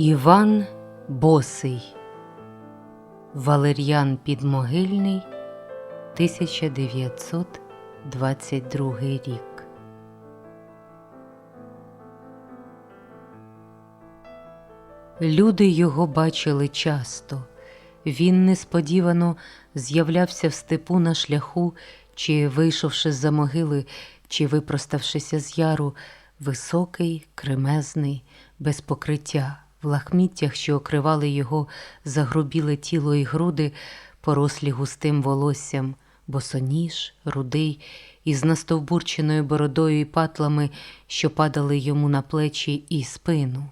Іван Босий. Валер'ян Підмогильний 1922 рік. Люди його бачили часто. Він несподівано з'являвся в степу на шляху, чи вийшовши з-за могили, чи випроставшися з яру, високий, кремезний, без покриття, в лахміттях, що окривали його загрубіле тіло і груди, порослі густим волоссям, босоніж, рудий, із настовбурченою бородою і патлами, що падали йому на плечі і спину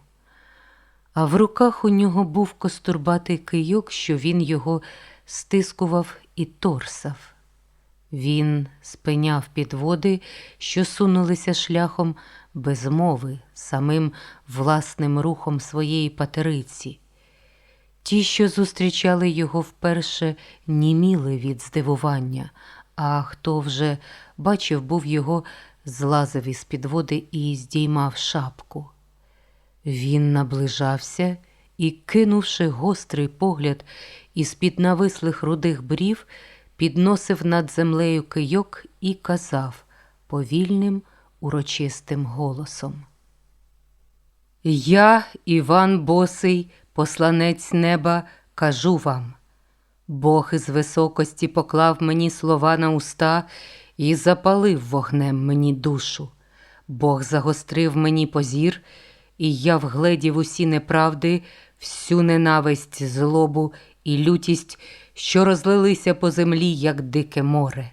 а в руках у нього був костурбатий кийок, що він його стискував і торсав. Він спиняв підводи, що сунулися шляхом без мови, самим власним рухом своєї патериці. Ті, що зустрічали його вперше, німіли від здивування, а хто вже бачив, був його, злазив із підводи і здіймав шапку. Він наближався і, кинувши гострий погляд із під навислих рудих брів, підносив над землею кийок і казав повільним, урочистим голосом. Я, Іван Босий, посланець неба, кажу вам. Бог із високості поклав мені слова на уста і запалив вогнем мені душу. Бог загострив мені позір і я вгледів усі неправди, всю ненависть, злобу і лютість, що розлилися по землі, як дике море.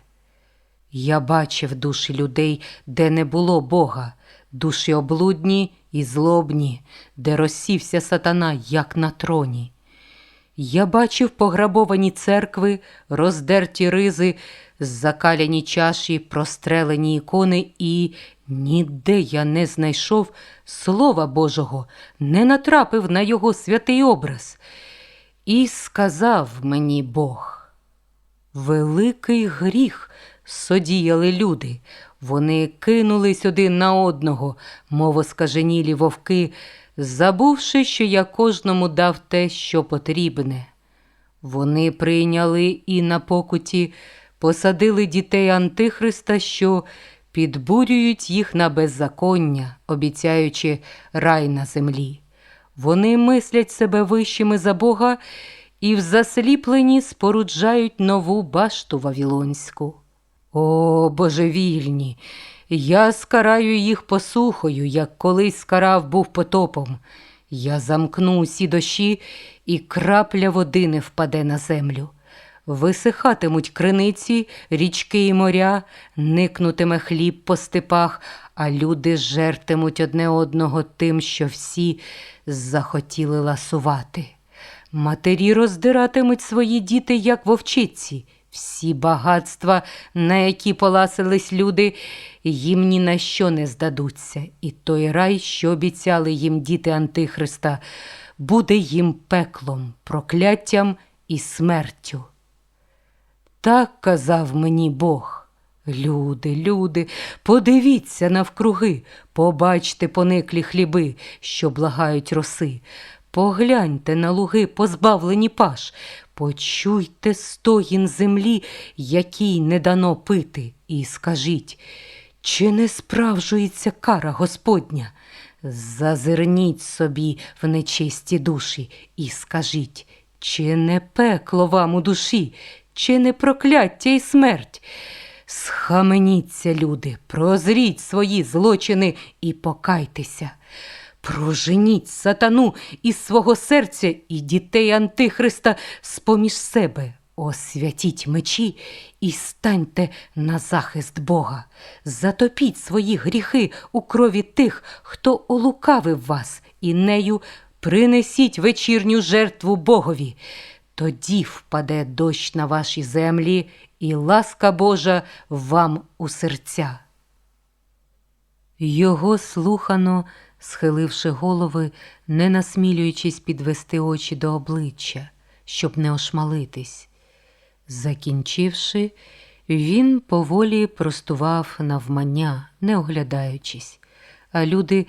Я бачив душі людей, де не було Бога, душі облудні і злобні, де розсівся сатана, як на троні. Я бачив пограбовані церкви, роздерті ризи, закаляні чаші, прострелені ікони, і ніде я не знайшов Слова Божого, не натрапив на його святий образ. І сказав мені Бог, великий гріх содіяли люди, вони кинулись один на одного, мов оскаженілі вовки, забувши, що я кожному дав те, що потрібне. Вони прийняли і на покуті посадили дітей Антихриста, що підбурюють їх на беззаконня, обіцяючи рай на землі. Вони мислять себе вищими за Бога і в засліпленні споруджають нову башту Вавілонську. О, божевільні! Я скараю їх посухою, як колись скарав був потопом. Я замкну усі дощі, і крапля води не впаде на землю. Висихатимуть криниці, річки і моря, никнутиме хліб по степах, а люди жертимуть одне одного тим, що всі захотіли ласувати. Матері роздиратимуть свої діти, як вовчиці. Всі багатства, на які поласились люди, їм ні на що не здадуться, і той рай, що обіцяли їм діти Антихриста, буде їм пеклом, прокляттям і смертю. Так казав мені Бог. Люди, люди, подивіться навкруги, побачте пониклі хліби, що благають роси. Погляньте на луги, позбавлені паш, почуйте стогін землі, якій не дано пити, і скажіть, чи не справжується кара Господня? Зазирніть собі в нечисті душі і скажіть, чи не пекло вам у душі, чи не прокляття і смерть? Схаменіться, люди, прозріть свої злочини і покайтеся. Проженіть сатану із свого серця і дітей Антихриста з-поміж себе. Освятіть мечі і станьте на захист Бога. Затопіть свої гріхи у крові тих, хто олукавив вас, і нею принесіть вечірню жертву Богові. Тоді впаде дощ на ваші землі, і ласка Божа вам у серця. Його слухано, схиливши голови, не насмілюючись підвести очі до обличчя, щоб не ошмалитись. Закінчивши, він поволі простував навмання, не оглядаючись, а люди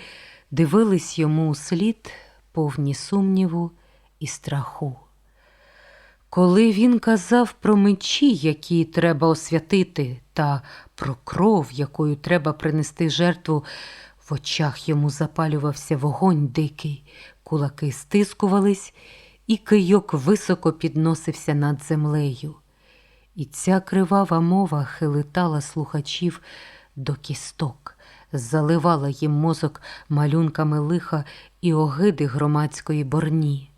дивились йому слід, повні сумніву і страху. Коли він казав про мечі, які треба освятити, та про кров, якою треба принести жертву, в очах йому запалювався вогонь дикий, кулаки стискувались, і кийок високо підносився над землею. І ця кривава мова хилитала слухачів до кісток, заливала їм мозок малюнками лиха і огиди громадської борні.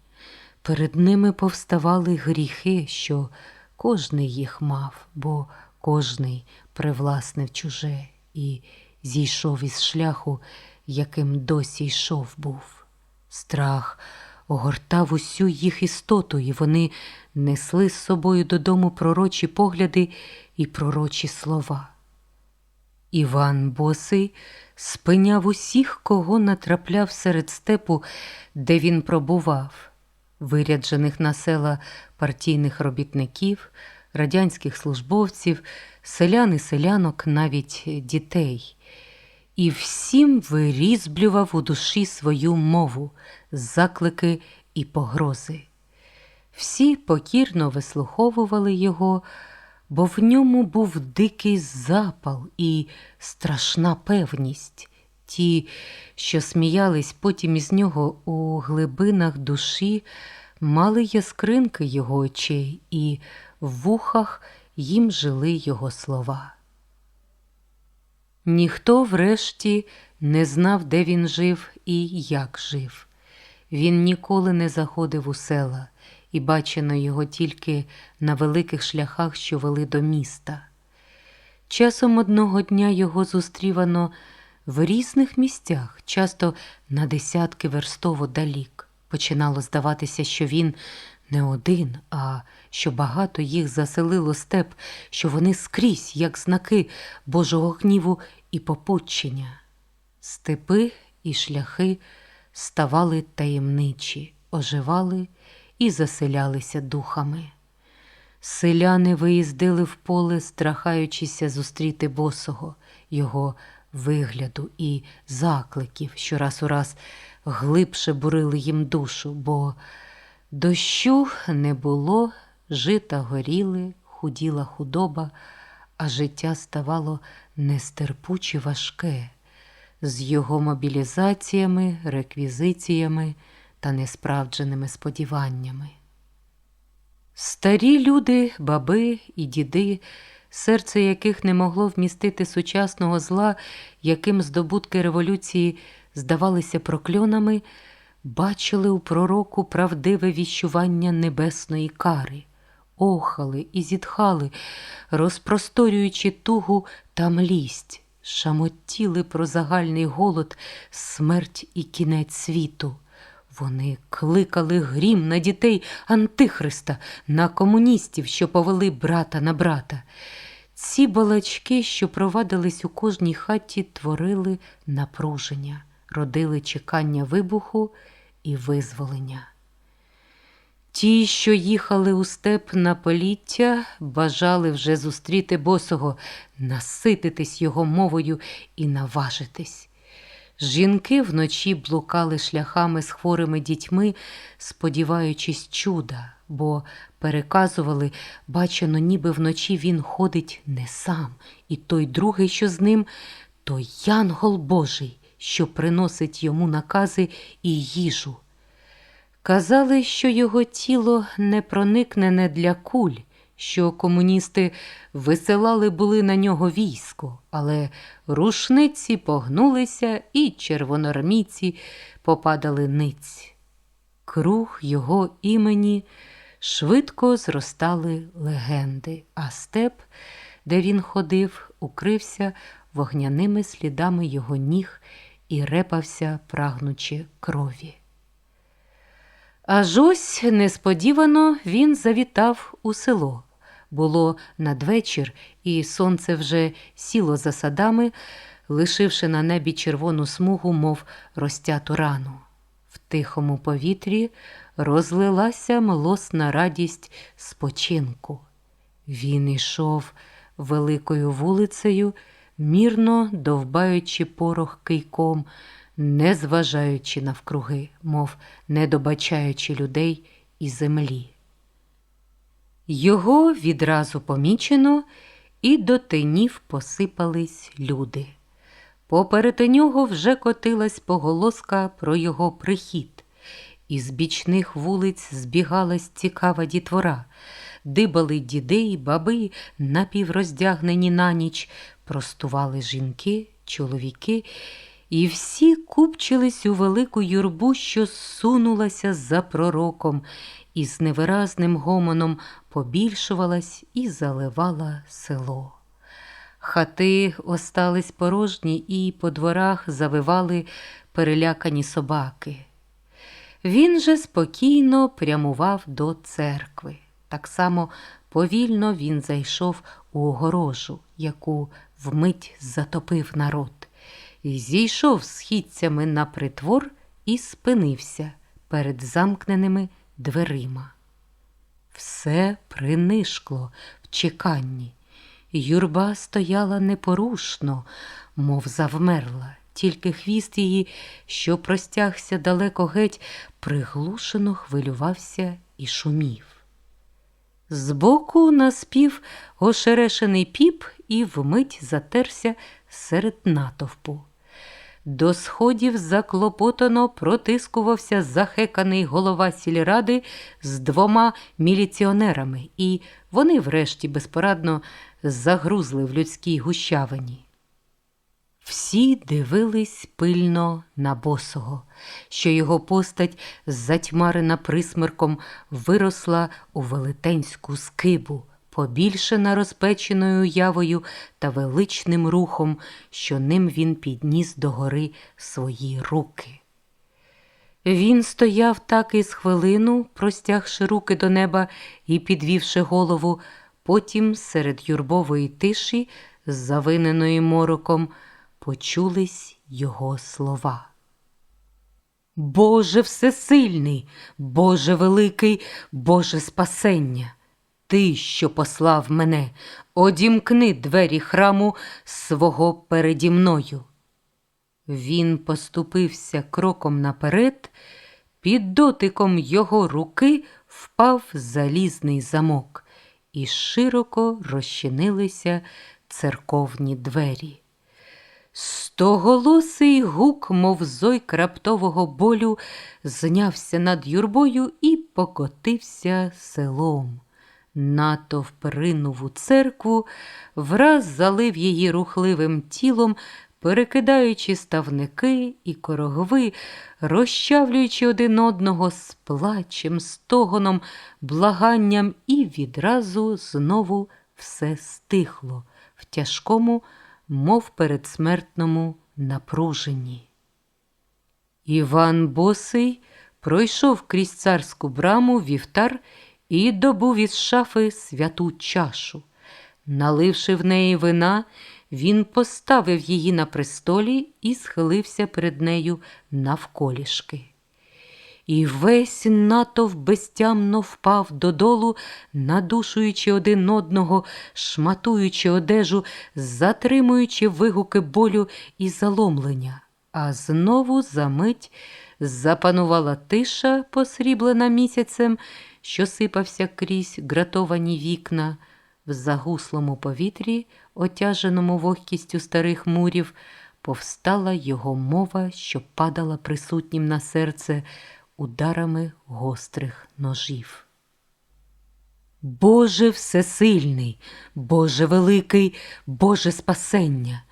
Перед ними повставали гріхи, що кожний їх мав, бо кожний привласнив чуже і зійшов із шляху, яким досі йшов був. Страх огортав усю їх істоту, і вони несли з собою додому пророчі погляди і пророчі слова. Іван Босий спиняв усіх, кого натрапляв серед степу, де він пробував, виряджених на села партійних робітників, радянських службовців, селян і селянок, навіть дітей, і всім вирізблював у душі свою мову, заклики і погрози. Всі покірно вислуховували його, бо в ньому був дикий запал і страшна певність. Ті, що сміялись потім із нього у глибинах душі, мали яскринки його очей, і в вухах їм жили його слова. Ніхто врешті не знав, де він жив і як жив. Він ніколи не заходив у села, і бачено його тільки на великих шляхах, що вели до міста. Часом одного дня його зустрівано в різних місцях, часто на десятки верстово далік. Починало здаватися, що він не один, а що багато їх заселило степ, що вони скрізь, як знаки Божого гніву і попутчення. Степи і шляхи ставали таємничі, оживали і заселялися духами. Селяни виїздили в поле, страхаючися зустріти босого, його вигляду і закликів, що раз у раз глибше бурили їм душу, бо дощу не було, жита горіли, худіла худоба, а життя ставало нестерпуче важке, з його мобілізаціями, реквізиціями та несправдженими сподіваннями. Старі люди, баби і діди, серце яких не могло вмістити сучасного зла, яким здобутки революції здавалися прокльонами, бачили у пророку правдиве віщування небесної кари, охали і зітхали, розпросторюючи тугу та млість, шамотіли про загальний голод, смерть і кінець світу. Вони кликали грім на дітей Антихриста, на комуністів, що повели брата на брата. Ці балачки, що провадились у кожній хаті, творили напруження, родили чекання вибуху і визволення. Ті, що їхали у степ на поліття, бажали вже зустріти босого, насититись його мовою і наважитись. Жінки вночі блукали шляхами з хворими дітьми, сподіваючись чуда, бо переказували, бачено, ніби вночі він ходить не сам, і той другий, що з ним, то янгол Божий, що приносить йому накази і їжу. Казали, що його тіло не проникнене для куль, що комуністи висилали були на нього військо, але рушниці погнулися і червоноармійці попадали ниць. Круг його імені швидко зростали легенди, а степ, де він ходив, укрився вогняними слідами його ніг і репався, прагнучи крові. Аж ось несподівано він завітав у село. Було надвечір, і сонце вже сіло за садами, лишивши на небі червону смугу, мов розтяту рану. В тихому повітрі розлилася млосна радість спочинку. Він ішов великою вулицею, мірно довбаючи порох кийком, не зважаючи навкруги, мов не добачаючи людей і землі. Його відразу помічено, і до тинів посипались люди. Поперед нього вже котилась поголоска про його прихід. Із бічних вулиць збігалась цікава дітвора, дибали діди й баби, напівроздягнені на ніч, простували жінки, чоловіки, і всі купчились у велику юрбу, що сунулася за пророком, і з невиразним гомоном побільшувалась і заливала село. Хати остались порожні, і по дворах завивали перелякані собаки. Він же спокійно прямував до церкви. Так само повільно він зайшов у огорожу, яку вмить затопив народ, зійшов східцями на притвор і спинився перед замкненими дверима. Все принишкло в чеканні. Юрба стояла непорушно, мов завмерла, тільки хвіст її, що простягся далеко геть, приглушено хвилювався і шумів. Збоку наспів ошерешений піп і вмить затерся серед натовпу. До сходів заклопотано протискувався захеканий голова сільради з двома міліціонерами, і вони врешті безпорадно загрузли в людській гущавині. Всі дивились пильно на босого, що його постать, затьмарена присмерком, виросла у велетенську скибу, побільшена розпеченою явою та величним рухом, що ним він підніс до гори свої руки. Він стояв так із хвилину, простягши руки до неба і підвівши голову, потім серед юрбової тиші, завиненої мороком, почулись його слова. Боже всесильний, Боже великий, Боже спасення, Ти, що послав мене, одімкни двері храму свого переді мною. Він поступився кроком наперед, під дотиком його руки впав залізний замок, і широко розчинилися церковні двері. Стоголосий гук, мов зой краптового болю, знявся над юрбою і покотився селом. Натовп ринув у церкву, враз залив її рухливим тілом, перекидаючи ставники і корогви, розчавлюючи один одного з плачем, стогоном, благанням, і відразу знову все стихло в тяжкому мов передсмертному напруженні. Іван Босий пройшов крізь царську браму вівтар і добув із шафи святу чашу. Наливши в неї вина, він поставив її на престолі і схилився перед нею навколішки. І весь натовп безтямно впав додолу, надушуючи один одного, шматуючи одежу, затримуючи вигуки болю і заломлення, а знову за мить запанувала тиша, посріблена місяцем, що сипався крізь гратовані вікна. В загуслому повітрі, отяженому вогкістю старих мурів, повстала його мова, що падала присутнім на серце ударами гострих ножів. Боже всесильний, Боже великий, Боже спасення,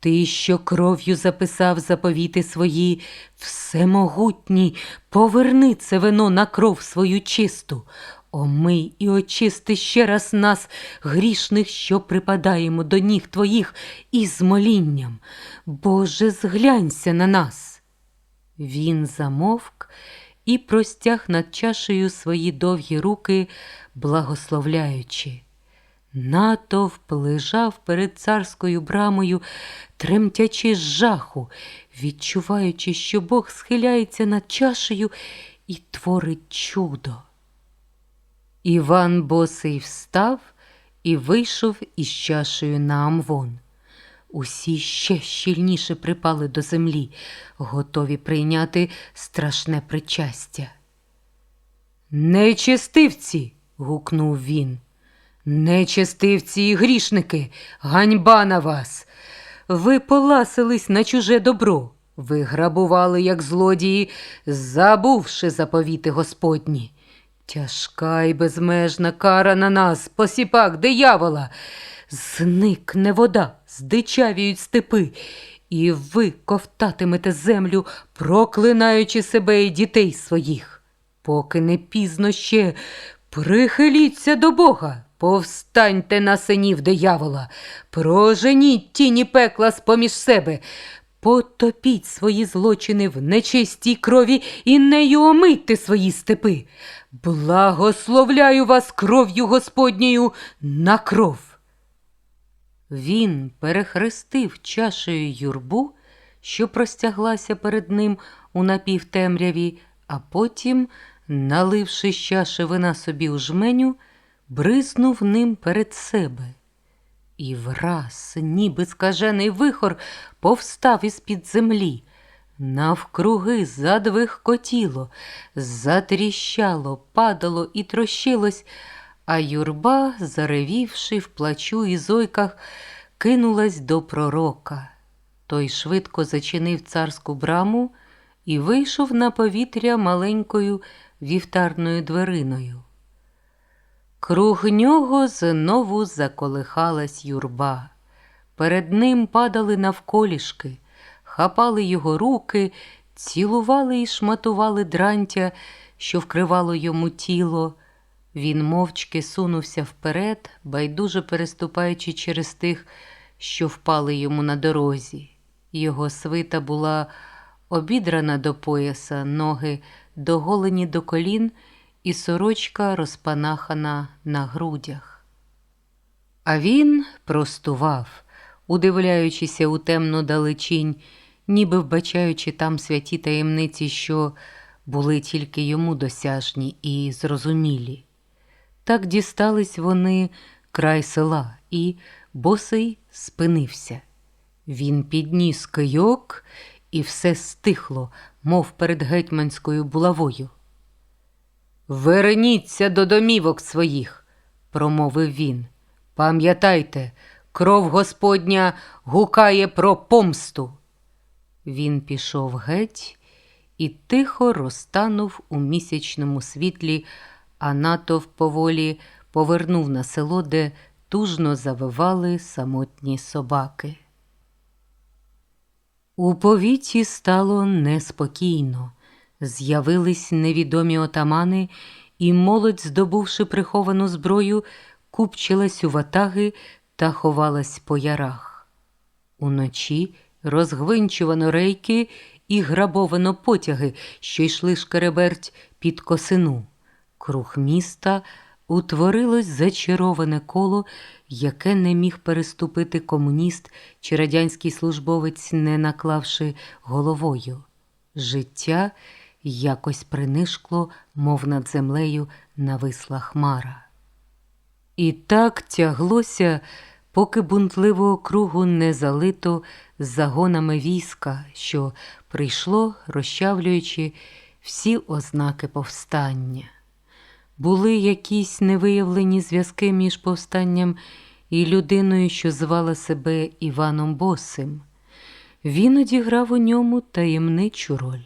Ти, що кров'ю записав заповіти свої, всемогутній, поверни це вино на кров свою чисту, омий і очисти ще раз нас, грішних, що припадаємо до ніг Твоїх, із молінням. Боже, зглянься на нас. Він замовк і простяг над чашею свої довгі руки, благословляючи. Натовп лежав перед царською брамою, тремтячи з жаху, відчуваючи, що Бог схиляється над чашею і творить чудо. Іван босий встав і вийшов із чашею на Амвон. Усі ще щільніше припали до землі, готові прийняти страшне причастя. Нечестивці. гукнув він. Нечестивці і грішники, ганьба на вас. Ви поласились на чуже добро, ви грабували, як злодії, забувши заповіти Господні. Тяжка й безмежна кара на нас, посіпак диявола. Зникне вода, здичавіють степи, і ви ковтатимете землю, проклинаючи себе і дітей своїх. Поки не пізно ще, прихиліться до Бога, повстаньте на синів диявола, проженіть тіні пекла з-поміж себе, потопіть свої злочини в нечистій крові і нею омийте свої степи. Благословляю вас кров'ю Господньою на кров. Він перехрестив чашею юрбу, що простяглася перед ним у напівтемряві, а потім, наливши з вина собі у жменю, бризнув ним перед себе. І враз, ніби скажений вихор, повстав із-під землі. Навкруги задвихкотіло, затріщало, падало і трощилось, а юрба, заревівши в плачу і зойках, кинулась до пророка. Той швидко зачинив царську браму і вийшов на повітря маленькою вівтарною двериною. Круг нього знову заколихалась юрба. Перед ним падали навколішки, хапали його руки, цілували і шматували дрантя, що вкривало йому тіло. Він мовчки сунувся вперед, байдуже переступаючи через тих, що впали йому на дорозі. Його свита була обідрана до пояса, ноги доголені до колін, і сорочка розпанахана на грудях. А він простував, удивляючися у темну далечінь, ніби вбачаючи там святі таємниці, що були тільки йому досяжні і зрозумілі. Так дістались вони край села, і босий спинився. Він підніс кийок, і все стихло, мов перед гетьманською булавою. Верніться до домівок своїх, промовив він. Пам'ятайте, кров Господня гукає про помсту. Він пішов геть і тихо розтанув у місячному світлі, а натовп поволі повернув на село, де тужно завивали самотні собаки. У повіті стало неспокійно. З'явились невідомі отамани, і молодь, здобувши приховану зброю, купчилась у ватаги та ховалась по ярах. Уночі розгвинчувано рейки і грабовано потяги, що йшли шкереберть під косину. Круг міста утворилось зачароване коло, яке не міг переступити комуніст чи радянський службовець, не наклавши головою. Життя якось принишкло, мов над землею нависла хмара. І так тяглося, поки бунтливого кругу не залито загонами війська, що прийшло, розчавлюючи всі ознаки повстання. Були якісь невиявлені зв'язки між повстанням і людиною, що звала себе Іваном Босим. Він одіграв у ньому таємничу роль.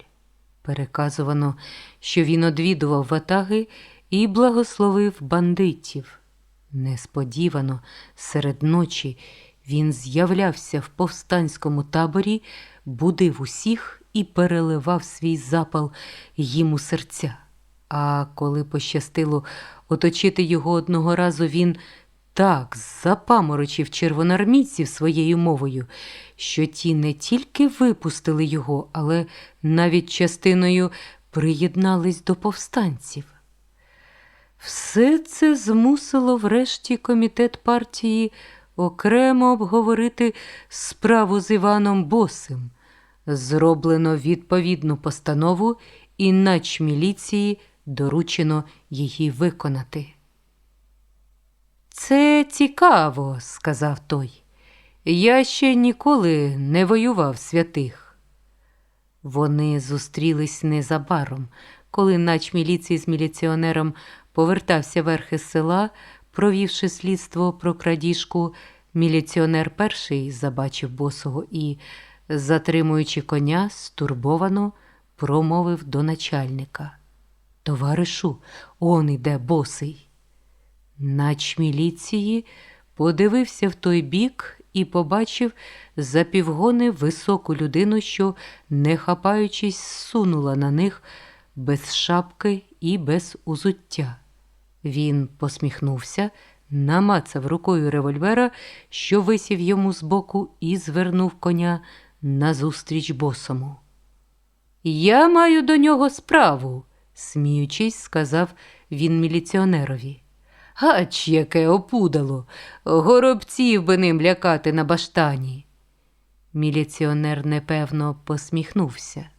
Переказувано, що він одвідував ватаги і благословив бандитів. Несподівано, серед ночі, він з'являвся в повстанському таборі, будив усіх і переливав свій запал їм у серця. А коли пощастило оточити його одного разу, він так запаморочив червоноармійців своєю мовою, що ті не тільки випустили його, але навіть частиною приєднались до повстанців. Все це змусило врешті комітет партії окремо обговорити справу з Іваном Босим. Зроблено відповідну постанову, і начміліції доручено її виконати. Це цікаво, сказав той. Я ще ніколи не воював святих. Вони зустрілись незабаром, коли нач міліції з міліціонером повертався верхи села, провівши слідство про крадіжку, міліціонер перший забачив босого і, затримуючи коня, стурбовано промовив до начальника. Товаришу, он іде босий. Нач міліції подивився в той бік і побачив за півгони високу людину, що, не хапаючись, сунула на них без шапки і без узуття. Він посміхнувся, намацав рукою револьвера, що висів йому збоку, і звернув коня назустріч босому. Я маю до нього справу, сміючись, сказав він міліціонерові. Гач, яке опудало, горобців би ним лякати на баштані. Міліціонер непевно посміхнувся.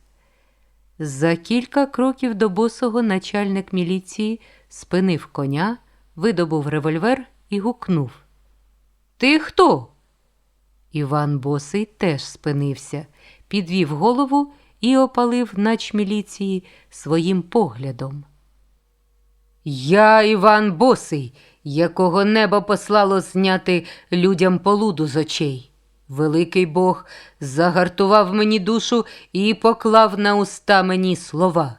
За кілька кроків до босого начальник міліції спинив коня, видобув револьвер і гукнув. Ти хто? Іван Босий теж спинився, підвів голову і опалив нач міліції своїм поглядом. Я Іван Босий, якого небо послало зняти людям полуду з очей. Великий Бог загартував мені душу і поклав на уста мені слова.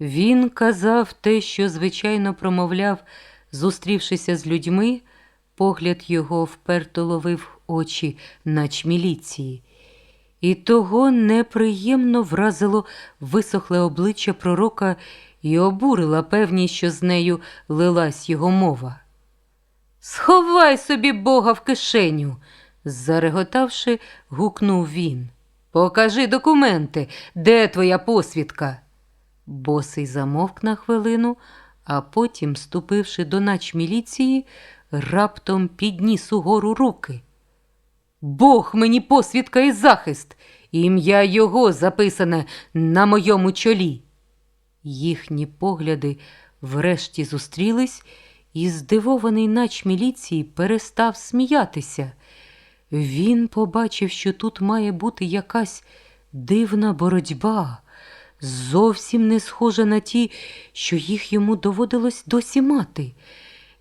Він казав те, що звичайно промовляв, зустрівшися з людьми, погляд його вперто ловив очі нач міліції. І того неприємно вразило висохле обличчя пророка і обурила певність, що з нею лилась його мова. Сховай собі Бога в кишеню, зареготавши, гукнув він. Покажи документи, де твоя посвідка? Босий замовк на хвилину, а потім, ступивши до нач міліції, раптом підніс угору руки. Бог мені посвідка і захист, ім'я його записане на моєму чолі. Їхні погляди врешті зустрілись, і здивований нач міліції перестав сміятися. Він побачив, що тут має бути якась дивна боротьба, зовсім не схожа на ті, що їх йому доводилось досі мати.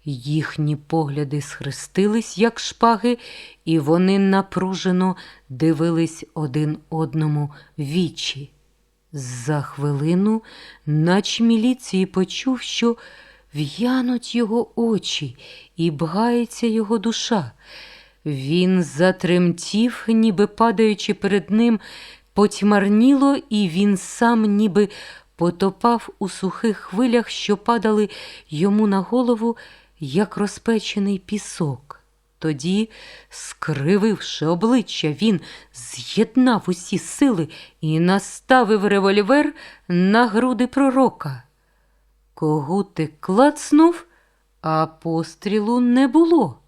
Їхні погляди схрестились, як шпаги, і вони напружено дивились один одному вічі. За хвилину нач міліції почув, що в'януть його очі і бгається його душа. Він затремтів, ніби падаючи перед ним, потьмарніло, і він сам ніби потопав у сухих хвилях, що падали йому на голову, як розпечений пісок. Тоді, скрививши обличчя, він з'єднав усі сили і наставив револьвер на груди пророка. Когутик клацнув, а пострілу не було.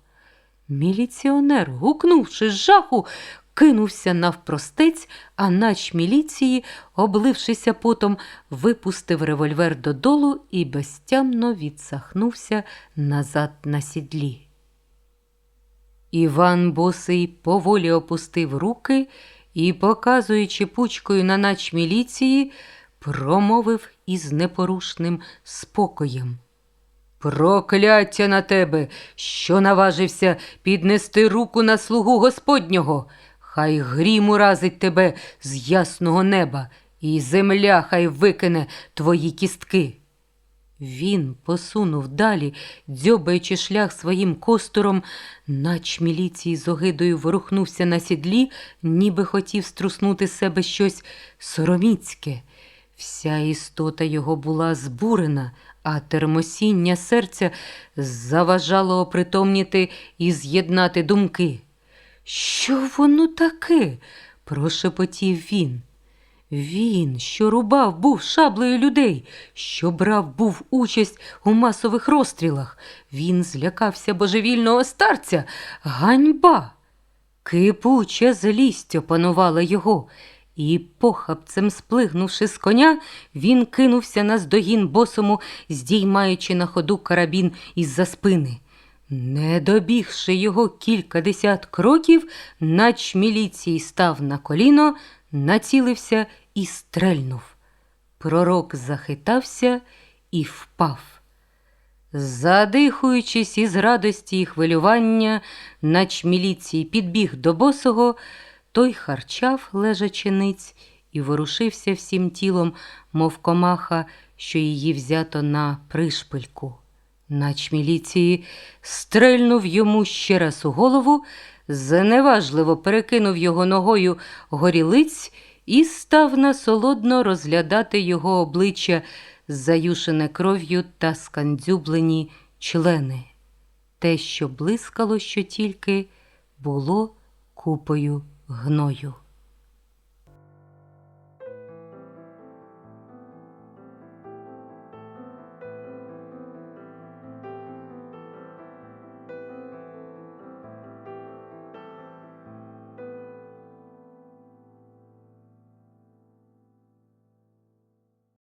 Міліціонер, гукнувши з жаху, кинувся навпростець, а нач міліції, облившися потом, випустив револьвер додолу і безтямно відсахнувся назад на сідлі. Іван Босий поволі опустив руки і, показуючи пучкою на нач міліції, промовив із непорушним спокоєм. Прокляття на тебе, що наважився піднести руку на слугу Господнього. Хай грім уразить тебе з ясного неба, і земля хай викине твої кістки. Він посунув далі, дзьобаючи шлях своїм костуром, нач міліції з огидою ворухнувся на сідлі, ніби хотів струснути з себе щось сороміцьке. Вся істота його була збурена, а термосіння серця заважало опритомніти і з'єднати думки. Що воно таке? прошепотів він. Він, що рубав, був шаблею людей, що брав був участь у масових розстрілах. Він злякався божевільного старця. Ганьба! Кипуча злість опанувала його, і, похапцем сплигнувши з коня, він кинувся на здогін босому, здіймаючи на ходу карабін із-за спини. Не добігши його кількадесят кроків, нач міліції став на коліно, націлився і стрельнув. Пророк захитався і впав. Задихуючись із радості і хвилювання, нач міліції підбіг до босого, той харчав, лежачи ниць, і ворушився всім тілом, мов комаха, що її взято на пришпильку. Нач міліції стрельнув йому ще раз у голову, зневажливо перекинув його ногою горілиць і став насолодно розглядати його обличчя, заюшене кров'ю та скандзюблені члени. Те, що блискало що тільки, було купою гною.